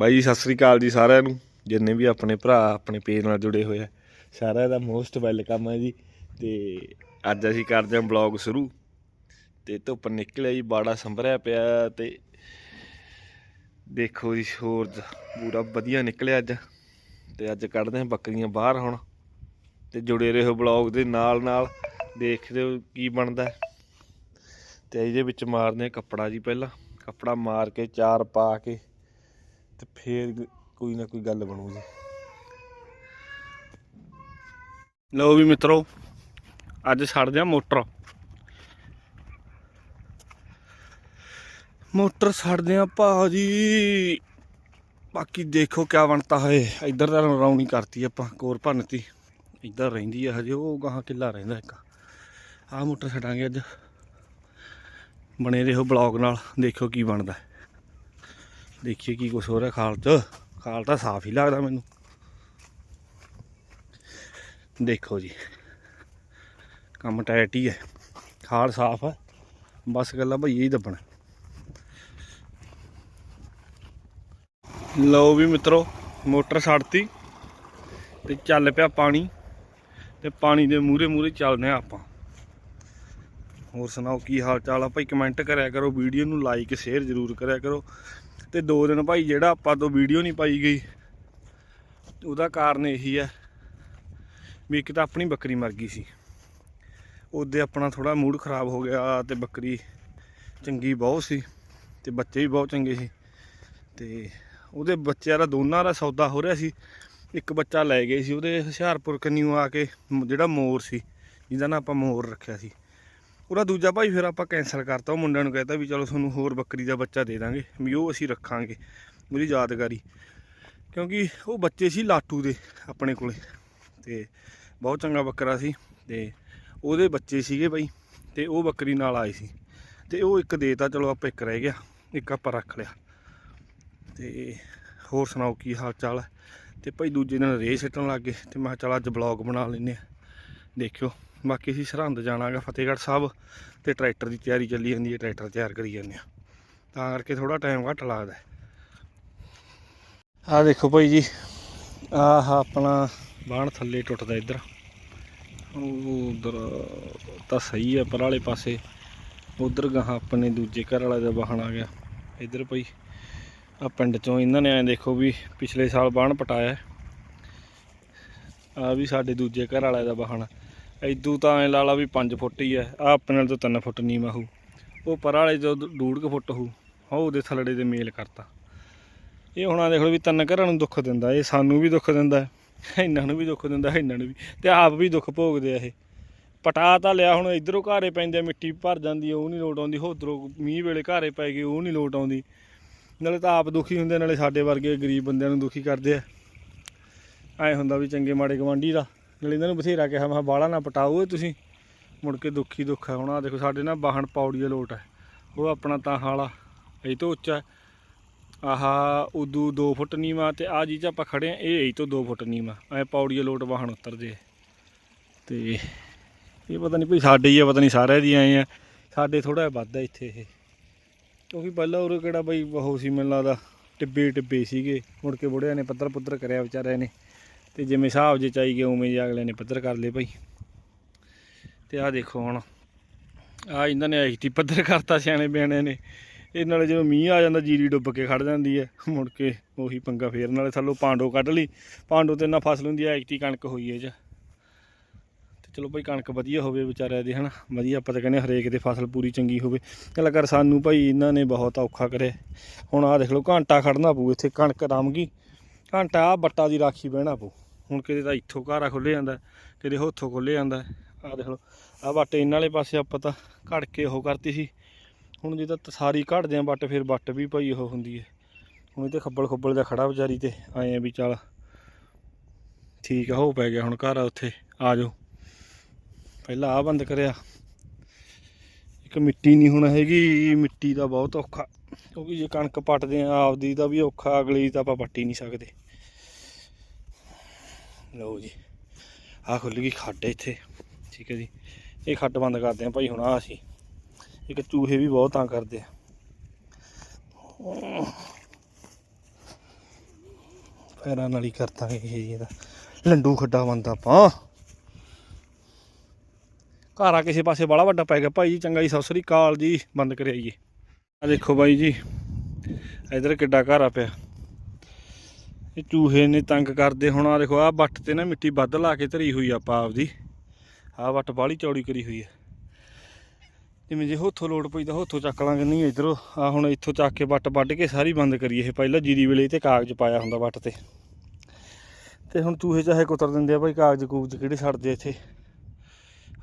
ਬਾਈ ਜੀ, ਸਤਿ ਸ੍ਰੀ ਅਕਾਲ ਜੀ ਸਾਰਿਆਂ ਨੂੰ। ਜਿੰਨੇ ਵੀ ਆਪਣੇ ਭਰਾ, ਆਪਣੇ ਪੇਜ ਨਾਲ ਜੁੜੇ ਹੋਏ ਆ, ਸਾਰਿਆਂ ਦਾ ਮੋਸਟ ਵੈਲਕਮ ਹੈ ਜੀ। ਤੇ ਅੱਜ ਅਸੀਂ ਕਰਦੇ ਹਾਂ ਬਲੌਗ ਸ਼ੁਰੂ। ਤੇ ਧੁੱਪ ਨਿਕਲਿਆ ਜੀ, ਬਾੜਾ ਸੰਭਰਿਆ ਪਿਆ ਤੇ ਦੇਖੋ ਜੀ ਸੂਰਜ ਪੂਰਾ ਵਧੀਆ ਨਿਕਲਿਆ ਅੱਜ। ਤੇ ਅੱਜ ਕੱਢਦੇ ਹਾਂ ਬੱਕਰੀਆਂ ਬਾਹਰ ਹੁਣ। ਤੇ ਜੁੜੇ ਰਹੋ ਬਲੌਗ ਦੇ ਨਾਲ ਨਾਲ, ਦੇਖਦੇ ਹੋ ਕੀ ਬਣਦਾ ਹੈ। ਤੇ ਇਹਦੇ ਵਿੱਚ ਮਾਰਦੇ ਹਾਂ ਕੱਪੜਾ ਜੀ ਪਹਿਲਾਂ। ਕੱਪੜਾ ਮਾਰ ਕੇ, ਚਾਰ ਪਾ ਕੇ। ਤੇ ਫੇਰ ਕੋਈ ਨਾ ਕੋਈ ਗੱਲ ਬਣੂ ਜੀ। ਲਓ ਵੀ ਮਿੱਤਰੋ, ਅੱਜ ਛੱਡਦੇ ਆ ਮੋਟਰ। ਮੋਟਰ ਛੱਡਦੇ ਆ ਭਾਜੀ। ਬਾਕੀ ਦੇਖੋ ਕਿਆ ਬਣਤਾ ਹੈ ਇੱਧਰ ਤਾਂ ਰੌਣੀ ਕਰਤੀ ਆਪਾਂ, ਕੋਰ ਭੰਨਤੀ। ਇੱਧਰ ਰਹਿੰਦੀ ਆ ਹਜੇ, ਉਹ ਗਾਹਾਂ ਕਿੱਲਾ ਰਹਿੰਦਾ ਇੱਕ। ਆਹ ਮੋਟਰ ਛੱਡਾਂਗੇ ਅੱਜ। ਬਣੇ ਰਹੋ ਬਲੌਗ ਨਾਲ, ਦੇਖੋ ਕੀ ਬਣਦਾ। ਦੇਖੀਏ ਕੀ ਕੁਛ ਹੋ ਰਿਹਾ। ਖਾਲ 'ਚ, ਖਾਲ ਤਾਂ ਸਾਫ਼ ਹੀ ਲੱਗਦਾ ਮੈਨੂੰ। ਦੇਖੋ ਜੀ, ਕੰਮ ਟਾਈਟ ਹੀ ਹੈ। ਖਾਲ ਸਾਫ਼ ਹੈ, ਬਸ ਗੱਲਾਂ ਭਈਏ ਹੀ ਦੱਬਣਾ। ਲਓ ਵੀ ਮਿੱਤਰੋ, ਮੋਟਰ ਛੱਡਤੀ ਤੇ ਚੱਲ ਪਿਆ ਪਾਣੀ ਤੇ ਪਾਣੀ ਦੇ ਮੂਹਰੇ ਮੂਹਰੇ ਚੱਲਦੇ ਆ ਆਪਾਂ। ਹੋਰ ਸੁਣਾਓ ਕੀ ਹਾਲ ਚਾਲ ਆ? ਭਾਈ ਕਮੈਂਟ ਕਰਿਆ ਕਰੋ ਵੀਡੀਓ ਨੂੰ ਲਾਈਕ ਸ਼ੇਅਰ ਜ਼ਰੂਰ ਕਰਿਆ ਕਰੋ। ਤੇ ਦੋ ਦਿਨ ਭਾਈ ਜਿਹੜਾ ਆਪਾਂ ਤੋਂ ਵੀਡੀਓ ਨਹੀਂ ਪਾਈ ਗਈ, ਉਹਦਾ ਕਾਰਨ ਇਹੀ ਹੈ ਵੀ ਇੱਕ ਤਾਂ ਆਪਣੀ ਬੱਕਰੀ ਮਰ ਗਈ ਸੀ। ਉਹਦੇ ਆਪਣਾ ਥੋੜਾ ਮੂਡ ਖਰਾਬ ਹੋ ਗਿਆ ਤੇ ਬੱਕਰੀ ਚੰਗੀ ਬਹੁਤ ਸੀ ਤੇ ਬੱਚੇ ਵੀ ਬਹੁਤ ਚੰਗੇ ਸੀ ਤੇ ਉਹਦੇ ਬੱਚਿਆਂ ਦਾ ਦੋਨਾਂ ਦਾ ਸੌਦਾ ਹੋ ਰਿਹਾ ਸੀ। ਇੱਕ ਬੱਚਾ ਲੈ ਗਏ ਸੀ ਉਹਦੇ ਹੁਸ਼ਿਆਰਪੁਰ ਕੰਨੀਓ ਆ ਕੇ ਜਿਹੜਾ ਮੋਰ ਸੀ, ਜਿਹਦਾ ਨਾਂ ਆਪਾਂ ਮੋਰ ਰੱਖਿਆ ਸੀ। ਉਹਦਾ ਦੂਜਾ ਭਾਈ ਫਿਰ ਆਪਾਂ ਕੈਂਸਲ ਕਰਤਾ, ਉਹ ਮੁੰਡਿਆਂ ਨੂੰ ਕਹਿਤਾ ਵੀ ਚਲੋ ਤੁਹਾਨੂੰ ਹੋਰ ਬੱਕਰੀ ਦਾ ਬੱਚਾ ਦੇ ਦਾਂਗੇ, ਵੀ ਉਹ ਅਸੀਂ ਰੱਖਾਂਗੇ ਉਹਦੀ ਯਾਦਗਾਰੀ। ਕਿਉਂਕਿ ਉਹ ਬੱਚੇ ਸੀ ਲਾਟੂ ਦੇ ਆਪਣੇ ਕੋਲੇ ਤੇ ਬਹੁਤ ਚੰਗਾ ਬੱਕਰਾ ਸੀ ਤੇ ਉਹਦੇ ਬੱਚੇ ਸੀਗੇ ਬਾਈ ਤੇ ਉਹ ਬੱਕਰੀ ਨਾਲ ਆਏ ਸੀ ਤੇ ਉਹ ਇੱਕ ਦੇਤਾ, ਚਲੋ ਆਪਾਂ ਇੱਕ ਰਹਿ ਗਿਆ, ਇੱਕ ਆਪਾਂ ਰੱਖ ਲਿਆ। ਤੇ ਹੋਰ ਸੁਣਾਓ ਕੀ ਹਾਲ ਚਾਲ ਹੈ? ਤੇ ਭਾਈ ਦੂਜੇ ਦਿਨ ਰੇਹ ਸਿੱਟਣ ਲੱਗ ਗਏ ਤੇ ਮੈਂ ਕਿਹਾ ਚੱਲ ਅੱਜ ਬਲੌਗ ਬਣਾ ਲੈਨੇ ਆ ਦੇਖਿਓ। ਬਾਕੀ ਅਸੀਂ ਸਰਹੰਦ ਜਾਣਾਗਾ ਫਤਿਹਗੜ੍ਹ ਸਾਹਿਬ ਤੇ ਟਰੈਕਟਰ ਦੀ ਤਿਆਰੀ ਚੱਲੀ ਜਾਂਦੀ ਹੈ, ਟਰੈਕਟਰ ਤਿਆਰ ਕਰੀ ਜਾਂਦੇ ਆ ਤਾਂ ਕਰਕੇ ਥੋੜਾ ਟਾਈਮ ਘੱਟ ਲੱਗਦਾ ਆਹ ਦੇਖੋ ਭਾਈ ਜੀ, ਆਹ ਆਪਣਾ ਬਾਣ ਥੱਲੇ ਟੁੱਟਦਾ ਇੱਧਰ। ਉਹ ਉਧਰ ਤਾਂ ਸਹੀ ਹੈ, ਪਰ ਵਾਲੇ ਪਾਸੇ ਉਧਰ ਗਾਹਾਂ ਆਪਣੇ ਦੂਜੇ ਘਰ ਵਾਲੇ ਦਾ ਵਾਹਣ ਆ ਗਿਆ। ਇੱਧਰ ਭਾਈ ਆ ਪਿੰਡ ਚੋਂ ਇਹਨਾਂ ਨੇ ਐ ਦੇਖੋ ਵੀ ਪਿਛਲੇ ਸਾਲ ਬਾਣ ਪਟਾਇਆ ਆ ਵੀ ਸਾਡੇ ਦੂਜੇ ਘਰ ਵਾਲੇ ਦਾ ਵਾਹਣ। ਐਦੂ ਤਾਂ ਐ ਲਾ ਲਾ ਵੀ 5 ਫੁੱਟ ਹੀ ਐ ਆ ਆਪਣੇ ਨਾਲ ਤੋਂ 3 ਫੁੱਟ ਨੀਵਾਂ ਹੋਊ। ਉਹ ਪਰ ਵਾਲੇ ਜੋ ਡੂਢ ਕੁ ਫੁੱਟ ਹੋਊ ਉਹ ਉਹਦੇ ਥੱਲੜੇ ਦੇ ਮੇਲ ਕਰਤਾ। ਇਹ ਹੁਣ ਆ ਦੇਖ ਲਓ ਵੀ ਤਿੰਨ ਘਰਾਂ ਨੂੰ ਦੁੱਖ ਦਿੰਦਾ ਇਹ ਸਾਨੂੰ ਵੀ ਦੁੱਖ ਦਿੰਦਾ ਇਹਨਾਂ ਨੂੰ ਵੀ ਦੁੱਖ ਦਿੰਦਾ ਇਹਨਾਂ ਨੂੰ ਵੀ। ਤੇ ਆਪ ਵੀ ਦੁੱਖ ਭੋਗਦੇ ਆ ਇਹ। ਪਟਾ ਤਾਂ ਲਿਆ ਹੁਣ ਇਧਰੋਂ ਘਾਰੇ ਪੈਂਦੇ ਆ, ਮਿੱਟੀ ਭਰ ਜਾਂਦੀ ਆ ਉਹ ਨਹੀਂ ਲੋਟ ਆਉਂਦੀ। ਉਧਰੋਂ ਮੀਂਹ ਵੇਲੇ ਘਾਰੇ ਪੈ ਗਏ ਉਹ ਨਹੀਂ ਲੋਟ ਆਉਂਦੀ। ਨਾਲੇ ਤਾਂ ਆਪ ਦੁਖੀ ਹੁੰਦੇ ਨਾਲੇ ਸਾਡੇ ਵਰਗੇ ਗਰੀਬ ਬੰਦਿਆਂ ਨੂੰ ਦੁਖੀ ਕਰਦੇ ਆ। ਐ ਹੁੰਦਾ ਵੀ ਚੰਗੇ ਮਾੜੇ ਗਵਾਂਢੀ ਦਾ। ਨਾਲੇ ਇਹਨਾਂ ਨੂੰ ਬਥੇਰਾ ਕਿਹਾ, ਮੈਂ ਕਿਹਾ ਬਾਹਲਾ ਨਾ ਪਟਾਓ ਤੁਸੀਂ। ਮੁੜ ਕੇ ਦੁੱਖੀ ਦੁੱਖ ਹੈ ਹੁਣ ਆ ਦੇਖੋ, ਸਾਡੇ ਨਾ ਬਾਹਣ ਪੌੜੀ ਦਾ ਲੋਟ ਹੈ। ਉਹ ਆਪਣਾ ਤਾਂ ਹਾਲਾ, ਇਹ ਤੋਂ ਉੱਚਾ ਹੈ। ਆਹ, ਉਦੋਂ 2 ਫੁੱਟ ਨੀਵਾ ਤੇ ਆ ਜੀ ਚ ਆਪਾਂ ਖੜੇ ਆ ਇਹ ਇਹ ਤੋਂ 2 ਫੁੱਟ ਨੀਵਾ। ਐ ਪੌੜੀ ਦਾ ਲੋਟ ਵਾਹਣ ਉਤਰਦੇ ਆ। ਤੇ ਇਹ ਪਤਾ ਨਹੀਂ ਭਈ ਸਾਡੇ ਹੀ ਆ, ਪਤਾ ਨਹੀਂ ਸਾਰਿਆਂ ਦੀ ਆਏ ਆ। ਸਾਡੇ ਥੋੜਾ ਜਿਹਾ ਵੱਧ ਆ ਇੱਥੇ ਇਹ। ਕਿਉਂਕਿ ਪਹਿਲਾਂ ਉਰੇ ਕਿਹੜਾ ਬਈ ਉਹ ਸੀ, ਮੈਨੂੰ ਲੱਗਦਾ ਟਿੱਬੇ ਟਿੱਬੇ ਸੀਗੇ। ਮੁੜ ਕੇ ਬੁੜਿਆਂ ਨੇ ਪੱਧਰ ਪੁੱਧਰ ਕਰਿਆ ਵਿਚਾਰਿਆਂ ਨੇ। ਤੇ ਜਿਵੇਂ ਹਿਸਾਬ ਜੇ ਚਾਈ ਗਏ ਉਵੇਂ ਜੇ ਅਗਲੇ ਨੇ ਪੱਧਰ ਕਰ ਲਏ ਭਾਈ। ਤੇ ਆਹ ਦੇਖੋ ਹੁਣ ਆ ਇਹਨਾਂ ਨੇ ਐਕਟੀ ਪੱਧਰ ਕਰਤਾ ਸਿਆਣੇ ਬਿਆਣੇ ਨੇ। ਇਹ ਨਾਲੇ ਜਦੋਂ ਮੀਂਹ ਆ ਜਾਂਦਾ, ਜੀਰੀ ਡੁੱਬ ਕੇ ਖੜ ਜਾਂਦੀ ਹੈ। ਮੁੜ ਕੇ ਉਹੀ ਪੰਗਾ ਫੇਰ ਨਾਲੇ ਥੱਲੋਂ ਪਾਂਡੋ ਕੱਢ ਲਈ। ਪਾਂਡੋ ਤੇ ਨਾ ਫਸਲ ਹੁੰਦੀ ਹੈ ਐਕਟੀ ਕਣਕ ਹੋਈ ਹੈ ਚ। ਤੇ ਚਲੋ ਭਾਈ ਕਣਕ ਵਧੀਆ ਹੋਵੇ ਵਿਚਾਰਿਆਂ ਦੀ, ਹਨਾ? ਵਧੀਆ ਆਪਾਂ ਤਾਂ ਕਹਿੰਦੇ ਹਾਂ ਹਰੇਕ ਦੇ ਫਸਲ ਪੂਰੀ ਚੰਗੀ ਹੋਵੇ। ਚੱਲ ਕਰ ਸਾਨੂੰ ਭਾਈ ਇਹਨਾਂ ਨੇ ਬਹੁਤ ਔਖਾ ਕਰਿਆ। ਹੁਣ ਆਹ ਦੇਖ ਲਓ, ਘੰਟਾ ਖੜਨਾ ਪਊ ਇੱਥੇ, ਕਣਕ ਰਮ ਗਈ। ਘੰਟਾ ਆ ਬੱਟਾ ਦੀ ਰਾਖੀ ਬਹਿਣਾ ਪਊ। ਹੁਣ ਕਿਤੇ ਤਾਂ ਇੱਥੋਂ ਘਾਰਾ ਖੁੱਲੇ ਜਾਂਦਾ, ਕਿਤੇ ਉੱਥੋਂ ਖੁੱਲੇ ਜਾਂਦਾ। ਆਹ ਦੇਖ ਲਓ, ਆਹ ਬੱਟ ਇਹਨਾਂ ਵਾਲੇ ਪਾਸੇ ਆਪਾਂ ਤਾਂ ਘੜ ਕੇ ਉਹ ਕਰਤੀ ਸੀ। ਹੁਣ ਜੇ ਤਾਂ ਸਾਰੀ ਘੜਦੇ ਆ ਬੱਟ, ਫਿਰ ਬੱਟ ਵੀ ਭਾਈ ਉਹ ਹੁੰਦੀ ਹੈ ਹੁਣ ਇਹ ਤੇ ਖੱਬਲ ਖੱਬਲ ਦਾ ਖੜਾ ਵਿਚਾਰੀ ਤੇ, ਆਏ ਆ ਵੀ ਚੱਲ ਠੀਕ ਆ, ਹੋ ਪੈ ਗਿਆ ਹੁਣ ਘਰ ਆ ਉੱਥੇ, ਆ ਜਾਓ। ਪਹਿਲਾਂ ਆ ਬੰਦ ਕਰਿਆ। ਇੱਕ ਮਿੱਟੀ ਨਹੀਂ ਹੁਣ ਹੈਗੀ, ਮਿੱਟੀ ਦਾ ਬਹੁਤ ਔਖਾ। ਕਿਉਂਕਿ ਜੇ ਕਣਕ ਪੱਟਦੇ ਆ, ਆਪਦੀ ਦਾ ਵੀ ਔਖਾ, ਅਗਲੀ ਤਾਂ ਆਪਾਂ ਪੱਟੀ ਨਹੀਂ ਸਕਦੇ। ਲਓ ਜੀ ਆ ਖੁੱਲ ਗਈ ਖੱਡ ਇੱਥੇ, ਠੀਕ ਹੈ ਜੀ। ਇਹ ਖੱਡ ਬੰਦ ਕਰਦੇ ਆ ਭਾਈ, ਹੁਣ ਆ ਅਸੀਂ, ਇੱਕ ਚੂਹੇ ਵੀ ਬਹੁਤ ਤੰਗ ਕਰਦੇ ਆ। ਪੈਰਾਂ ਨਾਲ ਹੀ ਕਰਤਾਂਗੇ ਇਹ ਜੀ ਇਹਦਾ। ਲੰਡੂ ਖੱਡਾ ਬੰਦਾ ਆਪਾਂ। ਘਰ ਆ ਕਿਸੇ ਪਾਸੇ ਬੜਾ ਵੱਡਾ ਪੈ ਗਿਆ ਭਾਈ ਜੀ, ਚੰਗਾ ਜੀ, ਸਤਿ ਸ੍ਰੀ ਅਕਾਲ ਜੀ, ਬੰਦ ਕਰਿਆਈਏ। ਜੀ ਆ ਦੇਖੋ ਬਾਈ ਜੀ, ਇਧਰ ਕਿੱਡਾ ਘਰ ਆ ਪਿਆ। ਇਹ ਚੂਹੇ ਨੇ ਤੰਗ ਕਰਦੇ ਹੁਣ ਆ ਦੇਖੋ ਆ ਵੱਟ ਤੇ ਨਾ ਮਿੱਟੀ ਵੱਧ ਲਾ ਕੇ ਧਰੀ ਹੋਈ ਆਪਾਂ ਆਪਦੀ। ਆ ਵੱਟ ਬਾਹਲੀ ਚੌੜੀ ਕਰੀ ਹੋਈ ਹੈ ਜਿਵੇਂ ਜੇ ਹੋਥੋਂ ਲੋਡ ਪਈ ਤਾਂ ਹੋਥੋਂ ਚੱਕ ਲਾਂਗੇ ਨਹੀਂ ਇਧਰੋਂ। ਆ ਹੁਣ ਇੱਥੋਂ ਚੱਕ ਕੇ ਵੱਟ ਵੱਢ ਕੇ ਸਾਰੀ ਬੰਦ ਕਰੀਏ ਇਹ ਪਹਿਲਾਂ ਜੀਰੀ ਵੇਲੇ ਤੇ ਕਾਗਜ਼ ਪਾਇਆ ਹੁੰਦਾ ਵੱਟ ਤੇ। ਤੇ ਹੁਣ ਚੂਹੇ ਚਾਹੇ ਕੁਤਰ ਦਿੰਦੇ ਆ ਭਾਈ ਕਾਗਜ਼ ਕੂਗਜ਼ ਕਿਹੜੇ ਛੱਡਦੇ ਇੱਥੇ?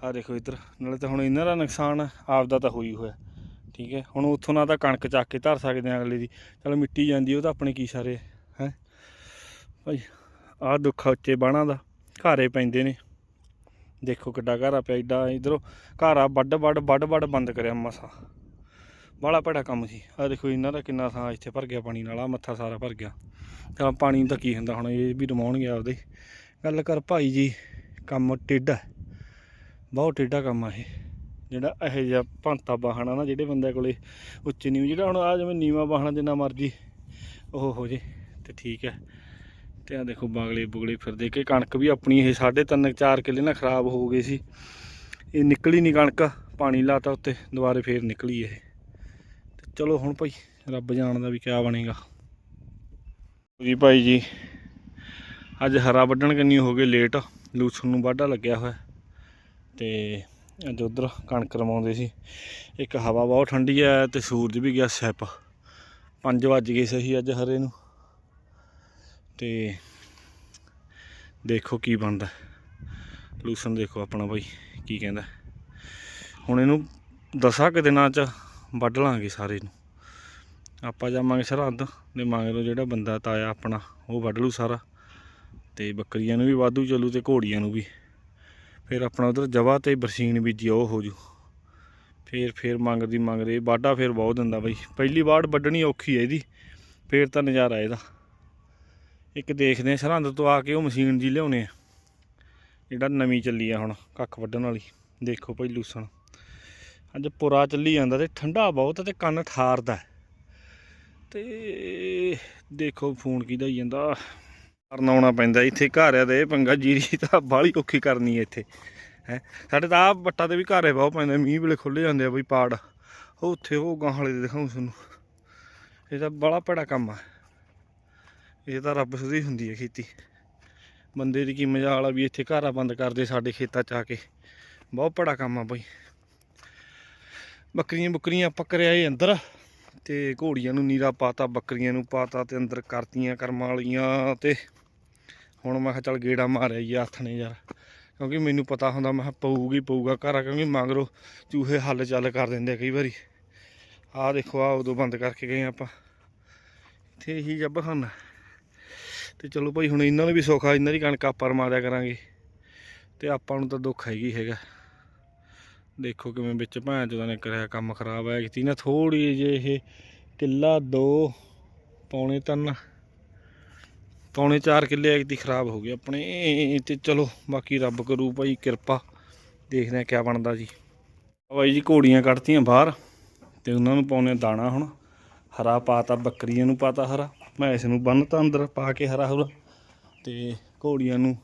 ਆ ਦੇਖੋ ਇੱਧਰ ਨਾਲੇ ਤਾਂ ਹੁਣ ਇਹਨਾਂ ਦਾ ਨੁਕਸਾਨ ਆ, ਆਪਦਾ ਤਾਂ ਹੋਈ ਹੋਇਆ। ਠੀਕ ਹੈ ਹੁਣ ਉੱਥੋਂ ਨਾ ਤਾਂ ਕਣਕ ਚੱਕ ਕੇ ਧਰ ਸਕਦੇ ਆ ਅਗਲੇ ਦੀ। ਚਲ ਮਿੱਟੀ ਜਾਂਦੀ ਉਹ ਤਾਂ ਆਪਣੇ ਕੀ ਸਾਰੇ ਭਾਈ, ਆਹ ਦੁੱਖ ਆ ਉੱਚੇ ਬਾਣਾ ਦਾ, ਘਾਰੇ ਪੈਂਦੇ ਨੇ। ਦੇਖੋ ਕਿੱਡਾ ਘਾਰਾ ਪਿਆ ਏਡਾ ਇਧਰੋਂ ਘਾਰਾ ਵੱਡ ਵੱਡ ਵੱਡ ਵੱਡ ਬੰਦ ਕਰਿਆ ਮਸਾ। ਬਾਹਲਾ ਭੈੜਾ ਕੰਮ ਸੀ। ਆ ਦੇਖੋ ਇਹਨਾਂ ਦਾ ਕਿੰਨਾ ਥਾਂ ਇੱਥੇ ਭਰ ਗਿਆ ਪਾਣੀ ਨਾਲ ਆ ਮੱਥਾ ਸਾਰਾ ਭਰ ਗਿਆ। ਤਾਂ ਪਾਣੀ ਤਾਂ ਕੀ ਹੁੰਦਾ ਹੁਣ, ਇਹ ਵੀ ਰਮਾਉਣਗੇ ਆਪਦੇ। ਗੱਲ ਕਰ ਭਾਈ ਜੀ, ਕੰਮ ਟੇਢਾ ਬਹੁਤ ਟੇਢਾ ਕੰਮ ਆ ਇਹ। ਜਿਹੜਾ ਇਹੋ ਜਿਹਾ ਭੰਤਾ ਬਾਹਣਾ ਨਾ, ਜਿਹੜੇ ਬੰਦੇ ਕੋਲੇ ਉੱਚੇ ਨੀਵ, ਜਿਹੜਾ ਹੁਣ ਆ ਜਿਵੇਂ ਨੀਵਾ ਬਾਹਣਾ ਜਿੰਨਾ ਮਰਜ਼ੀ, ਉਹ ਹੋ ਜੇ ਤੇ ਠੀਕ ਹੈ। ਤੇ ਆ, ਦੇਖੋ ਬਾਗਲੇ ਬੁਗਲੇ ਫਿਰਦੇ। ਕਿ ਕਣਕ ਵੀ ਆਪਣੀ ਇਹ 3.5 4 ਕਿੱਲੇ ਨਾ ਖਰਾਬ ਹੋ ਗਈ ਸੀ। ਇਹ ਨਿਕਲੀ ਨਹੀਂ ਕਣਕ, ਪਾਣੀ ਲਾਤਾ ਉੱਤੇ, ਦੁਬਾਰੇ ਫੇਰ ਨਿਕਲੀ ਇਹ। ਤੇ ਚਲੋ ਹੁਣ ਭਾਈ, ਰੱਬ ਜਾਣਦਾ ਵੀ ਕਿਆ ਬਣੇਗਾ। ਜੀ ਭਾਈ ਜੀ, ਅੱਜ ਹਰਾ ਵੱਢਣ ਕੰਨੀ ਹੋ ਗਏ ਲੇਟ। ਲੂਸਣ ਨੂੰ ਵਾਢਾ ਲੱਗਿਆ ਹੋਇਆ। ਤੇ ਅੱਜ ਉਧਰ ਕਣਕ ਰਮਾਉਂਦੇ ਸੀ। ਇੱਕ ਹਵਾ ਬਹੁਤ ਠੰਡੀ ਹੈ ਤੇ ਸੂਰਜ ਵੀ ਗਿਆ ਸੈਪ 5 ਵੱਜ ਗਏ ਸਹੀ ਅੱਜ ਹਰੇ ਨੂੰ। ਤੇ ਦੇਖੋ ਕੀ ਬਣਦਾ। ਲੂਸਣ ਦੇਖੋ ਆਪਣਾ ਭਾਈ ਕੀ ਕਹਿੰਦਾ। ਹੁਣ ਇਹਨੂੰ ਦਸਾਂ ਕੁ ਦਿਨਾਂ ਚ ਵੱਢ ਲਾਂਗੇ ਸਾਰੇ ਨੂੰ। ਆਪਾਂ ਜਾਵਾਂਗੇ ਸਰਹੱਦ ਦੇ ਮਗਰੋਂ ਜਿਹੜਾ ਬੰਦਾ ਤਾਇਆ ਆਪਣਾ, ਉਹ ਵੱਢ ਲੂ ਸਾਰਾ। ਤੇ ਬੱਕਰੀਆਂ ਨੂੰ ਵੀ ਵਾਧੂ ਚੱਲੂ ਤੇ ਘੋੜੀਆਂ ਨੂੰ ਵੀ। ਫਿਰ ਆਪਣਾ ਉਧਰ ਜਵਾ ਤੇ ਬਰਸੀਨ ਬੀਜੀ, ਉਹ ਹੋ ਜੂ। ਫੇਰ ਫੇਰ ਮੰਗਦੀ ਮੰਗਦੇ ਵਾਢਾ ਫੇਰ ਬਹੁਤ ਦਿੰਦਾ ਬਾਈ। ਪਹਿਲੀ ਵਾਢ ਵੱਢਣੀ ਔਖੀ ਹੈ ਇਹਦੀ। ਫੇਰ ਤਾਂ ਨਜ਼ਾਰਾ ਇਹਦਾ। ਇੱਕ ਦੇਖਦੇ ਆ ਸਰਹੰਦ ਤੋਂ ਆ ਕੇ ਉਹ ਮਸ਼ੀਨ ਜੀ ਲਿਆਉਣੇ ਆ। ਜਿਹੜਾ ਨਵੀਂ ਚੱਲੀ ਆ ਹੁਣ, ਕੱਖ ਵੱਢਣ ਵਾਲੀ। ਦੇਖੋ ਭਾਈ ਲੂਸਣ। ਅੱਜ ਪੁਰਾ ਚੱਲੀ ਜਾਂਦਾ ਤੇ ਠੰਡਾ ਬਹੁਤ ਆ ਤੇ ਕੰਨ ਠਾਰਦਾ ਹੈ। ਤੇ ਦੇਖੋ ਫੋਨ ਕਿਹਦਾ ਹੀ ਜਾਂਦਾ। ਕਰਨ ਆਉਣਾ ਪੈਂਦਾ ਇੱਥੇ ਘਰ ਆ ਘਾਰਿਆ ਇਹ ਪੰਗਾ ਜੀਰੀ ਤਾਂ ਬਾਹਲੀ ਔਖੀ ਕਰਨੀ ਹੈ ਇੱਥੇ। ਹੈ? ਸਾਡੇ ਤਾਂ ਆ ਵੱਟਾਂ ਤੇ ਵੀ ਘਾਰੇ ਬਹੁਤ ਪੈਂਦੇ। ਮੀਂਹ ਵੇਲੇ ਖੁੱਲੇ ਜਾਂਦੇ ਆ ਬਈ ਪਾੜ। ਉਹ ਉੱਥੇ ਉਹ ਗਾਂ ਵਾਲੇ ਦੇ ਦਿਖਾਉਂ ਤੁਹਾਨੂੰ। ਇਹ ਤਾਂ ਬੜਾ ਭੈੜਾ ਕੰਮ ਆ। ਇਹ ਤਾਂ ਰੱਬ ਸੁਦੀ ਹੁੰਦੀ ਹੈ ਖੇਤੀ। ਬੰਦੇ ਦੀ ਕੀ ਮਜਾਲ ਆ ਵੀ ਇੱਥੇ ਘਾਰਾ ਬੰਦ ਕਰਦੇ ਸਾਡੇ ਖੇਤਾਂ ਚ ਆ ਕੇ। ਬਹੁਤ ਭੈੜਾ ਕੰਮ ਆ ਬਈ। ਬੱਕਰੀਆਂ ਬੱਕਰੀਆਂ ਪਕੜਿਆ ਇਹ ਅੰਦਰ ਤੇ ਘੋੜੀਆਂ ਨੂੰ ਨੀਰਾ ਪਾਤਾ, ਬੱਕਰੀਆਂ ਨੂੰ ਪਾਤਾ ਤੇ ਅੰਦਰ ਕਰਤੀਆਂ ਕਰਮਾਂ ਵਾਲੀਆਂ ਤੇ ਹੁਣ ਮੈਂ ਕਿਹਾ ਚੱਲ ਗੇੜਾ ਮਾਰਿਆ ਜੀ ਹੱਥ ਨੇ ਯਾਰ। ਕਿਉਂਕਿ ਮੈਨੂੰ ਪਤਾ ਹੁੰਦਾ ਮੈਂ ਕਿਹਾ ਪਊਗੀ ਪਊਗਾ ਘਰ, ਕਿਉਂਕਿ ਮਗਰੋਂ ਚੂਹੇ ਹੱਲ ਚੱਲ ਕਰ ਦਿੰਦੇ ਕਈ ਵਾਰੀ। ਆਹ ਦੇਖੋ ਆ ਉਦੋਂ ਬੰਦ ਕਰਕੇ ਗਏ ਆਪਾਂ। ਇੱਥੇ ਹੀ ਜੱਬ ਹਨ ਤੇ ਚਲੋ ਭਾਈ ਹੁਣ ਇਹਨਾਂ ਨੂੰ ਵੀ ਸੁੱਖ ਆ, ਇਹਨਾਂ ਦੀ ਕਣਕ ਆਪਾਂ ਮਾਰਿਆ ਕਰਾਂਗੇ। ਤੇ ਆਪਾਂ ਨੂੰ ਤਾਂ ਦੁੱਖ ਹੈਗੀ ਹੈਗਾ। ਦੇਖੋ ਕਿਵੇਂ ਵਿੱਚ ਭੈਣ ਚੋਦਾਂ ਨੇ ਕਰਿਆ ਕੰਮ ਖਰਾਬ ਹੈ ਕੀਤੀ ਨਾ ਥੋੜੀ ਜਿਹੀ ਇਹ ਕਿੱਲਾ ਦੋ, ਪੌਣੇ ਤਿੰਨ। ਪੌਣੇ 4 ਕਿੱਲੇ ਐਕਤੀ ਖਰਾਬ ਹੋ ਗਏ ਆਪਣੇ। ਤੇ ਚਲੋ ਬਾਕੀ ਰੱਬ ਕਰੂ ਭਾਈ ਕਿਰਪਾ। ਦੇਖਦੇ ਆ ਕਿਆ ਬਣਦਾ ਜੀ। ਭਾਈ ਜੀ ਘੋੜੀਆਂ ਕੱਢਤੀਆਂ ਬਾਹਰ, ਤੇ ਉਹਨਾਂ ਨੂੰ ਪਾਉਣੇ ਦਾਣਾ ਹੁਣ। ਹਰਾ ਪਾਤਾ, ਬੱਕਰੀਆਂ ਨੂੰ ਪਾਤਾ ਹਰਾ। ਮੈਂ ਇਸ ਨੂੰ ਬੰਨਤਾ ਅੰਦਰ ਪਾ ਕੇ ਹਰਾ ਹੁਰਾ ਤੇ ਘੋੜੀਆਂ ਨੂੰ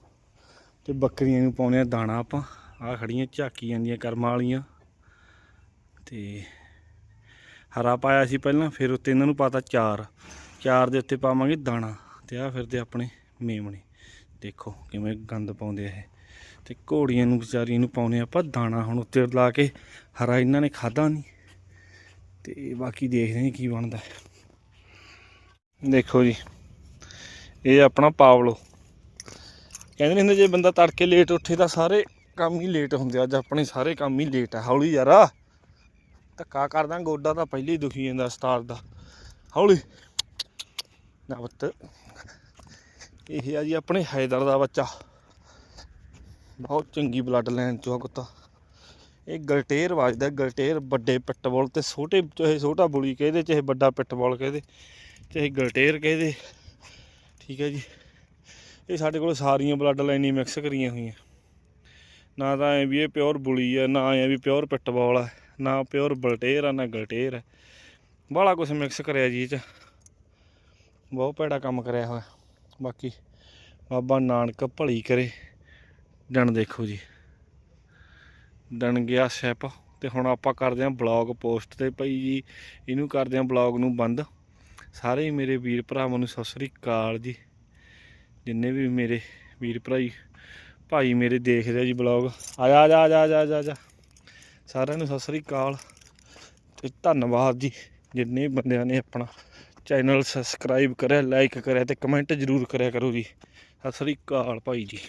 ਤੇ ਬੱਕਰੀਆਂ ਨੂੰ ਪਾਉਣੇ ਆ ਦਾਣਾ ਆਪਾਂ। ਆ ਖੜੀਆਂ ਝਾਕੀ ਜਾਂਦੀਆਂ ਕਰਮਾਂ ਵਾਲੀਆਂ। ਤੇ ਹਰਾ ਪਾਇਆ ਸੀ ਪਹਿਲਾਂ, ਫਿਰ ਉੱਤੇ ਇਹਨਾਂ ਨੂੰ ਪਾਤਾ ਚਾਰ। ਚਾਰ ਦੇ ਉੱਤੇ ਪਾਵਾਂਗੇ ਦਾਣਾ ਤੇ ਆ ਫਿਰਦੇ ਆਪਣੇ ਮੇਮਣੇ। ਦੇਖੋ ਕਿਵੇਂ ਗੰਦ ਪਾਉਂਦੇ ਆ ਇਹ। ਤੇ ਘੋੜੀਆਂ ਨੂੰ ਵਿਚਾਰੀਆਂ ਨੂੰ ਪਾਉਨੇ ਆਪਾਂ ਦਾਣਾ ਹੁਣ ਉੱਤੇ ਲਾ ਕੇ। ਹਰਾ ਇਹਨਾਂ ਨੇ ਖਾਦਾ ਨਹੀਂ। ਤੇ ਬਾਕੀ ਦੇਖਦੇ ਹਾਂ ਕੀ ਬਣਦਾ। ਦੇਖੋ ਜੀ। ਇਹ ਆਪਣਾ ਪਾਵਲੋ। ਕਹਿੰਦੇ ਨੇ ਹੁੰਦੇ ਜੇ ਬੰਦਾ ਤੜਕੇ ਲੇਟ ਉੱਠੇ ਤਾਂ ਸਾਰੇ ਕੰਮ ਹੀ ਲੇਟ ਹੁੰਦੇ ਅੱਜ ਆਪਣੇ ਸਾਰੇ ਕੰਮ ਹੀ ਲੇਟ ਆ। ਹੌਲੀ ਯਾਰਾ। ਧੱਕਾ ਕਰਦਾ, ਗੋਡਾ ਤਾਂ ਪਹਿਲੇ ਹੀ ਦੁਖੀ ਜਾਂਦਾ ਸਟਾਰ ਦਾ। ਹੌਲੀ। ਨਾ ਬੱਤ ਇਹ ਆ ਜੀ ਆਪਣੇ ਹੈਦਰ ਦਾ ਬੱਚਾ। ਬਹੁਤ ਚੰਗੀ ਬਲੱਡ ਲਾਈਨ ਚੋਂ ਕੁੱਤਾ। ਇਹ ਗਲਟੇਰ ਵੱਜਦਾ, ਗਲਟੇਰ ਵੱਡੇ ਪਿੱਟਬੋਲ ਤੇ ਛੋਟੇ ਚਾਹੇ ਛੋਟਾ ਬੁਲੀ ਕਹਦੇ ਚਾਹੇ ਵੱਡਾ ਪਿੱਟਬੋਲ ਕਹਦੇ? ਚਾਹੇ ਗਲਟੇਰ ਕਹਦੇ ਠੀਕ ਹੈ ਜੀ। ਇਹ ਸਾਡੇ ਕੋਲ ਸਾਰੀਆਂ ਬਲੱਡ ਲਾਈਨਾਂ ਮਿਕਸ ਕਰੀਆਂ ਹੋਈਆਂ। ਨਾ ਤਾਂ ਐ ਵੀ ਇਹ ਪਿਓਰ ਬੁਲੀ ਆ, ਨਾ ਐ ਵੀ ਪਿਓਰ ਪਿੱਟਬੋਲ ਆ ਨਾ ਪਿਓਰ ਬਲਟੇਰ ਆ, ਨਾ ਗਲਟੇਰ ਆ। ਬਾਹਲਾ ਕੁਝ ਮਿਕਸ ਕਰਿਆ ਜੀ ਇਹ ਚ। ਬਹੁਤ ਭੈੜਾ ਕੰਮ ਕਰਿਆ ਹੋਇਆ। ਬਾਕੀ ਬਾਬਾ ਨਾਨਕ ਭਲੀ ਕਰੇ। ਡਣ ਦੇਖੋ ਜੀ। ਡਣ ਗਿਆ ਸੈਪ। ਤੇ ਹੁਣ ਆਪਾਂ ਕਰਦੇ ਆਂ ਬਲੌਗ ਪੋਸਟ ਤੇ। ਭਾਈ ਜੀ, ਇਹਨੂੰ ਕਰਦੇ ਆਂ ਬਲੌਗ ਨੂੰ ਬੰਦ। ਸਾਰੇ ਹੀ ਮੇਰੇ ਵੀਰ ਭਰਾਵਾਂ ਨੂੰ ਸਤਿ ਸ੍ਰੀ ਅਕਾਲ ਜੀ। ਜਿੰਨੇ ਵੀ ਮੇਰੇ ਵੀਰ ਭਰਾਈ ਭਾਈ ਮੇਰੇ ਦੇਖਦੇ ਆ ਜੀ ਬਲੌਗ ਆ ਜਾ ਆ ਜਾ ਜਾ ਜਾ, ਜਾ ਸਾਰਿਆਂ ਨੂੰ ਸਤਿ ਸ੍ਰੀ ਅਕਾਲ ਤੇ ਧੰਨਵਾਦ ਜੀ। ਜਿੰਨੇ ਬੰਦਿਆਂ ਨੇ ਆਪਣਾ ਚੈਨਲ ਸਬਸਕ੍ਰਾਈਬ ਕਰਿਆ ਲਾਈਕ ਕਰਿਆ ਤੇ ਕਮੈਂਟ ਜ਼ਰੂਰ ਕਰਿਆ ਕਰੋ ਜੀ। ਸਤਿ ਸ੍ਰੀ ਅਕਾਲ ਭਾਈ ਜੀ।